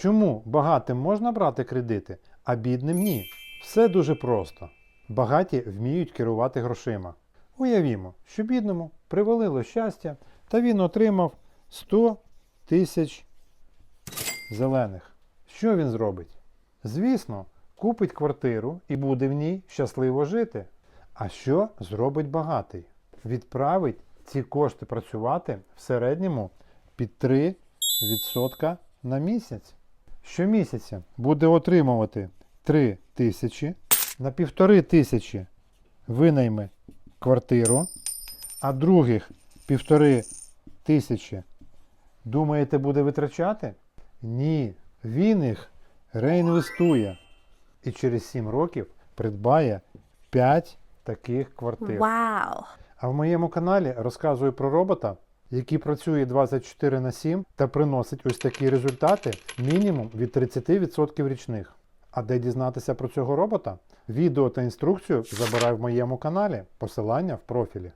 Чому багатим можна брати кредити, а бідним ні? Все дуже просто. Багаті вміють керувати грошима. Уявімо, що бідному привалило щастя, та він отримав 100 тисяч зелених. Що він зробить? Звісно, купить квартиру і буде в ній щасливо жити. А що зробить багатий? Відправить ці кошти працювати в середньому під 3% на місяць. Щомісяця буде отримувати 3 тисячі, на півтори тисячі винайме квартиру, а других півтори тисячі думаєте буде витрачати? Ні, він їх реінвестує і через 7 років придбає 5 таких квартир. Wow. А в моєму каналі розказую про робота, який працює 24 на 7 та приносить ось такі результати мінімум від 30% річних. А де дізнатися про цього робота? Відео та інструкцію забирай в моєму каналі. Посилання в профілі.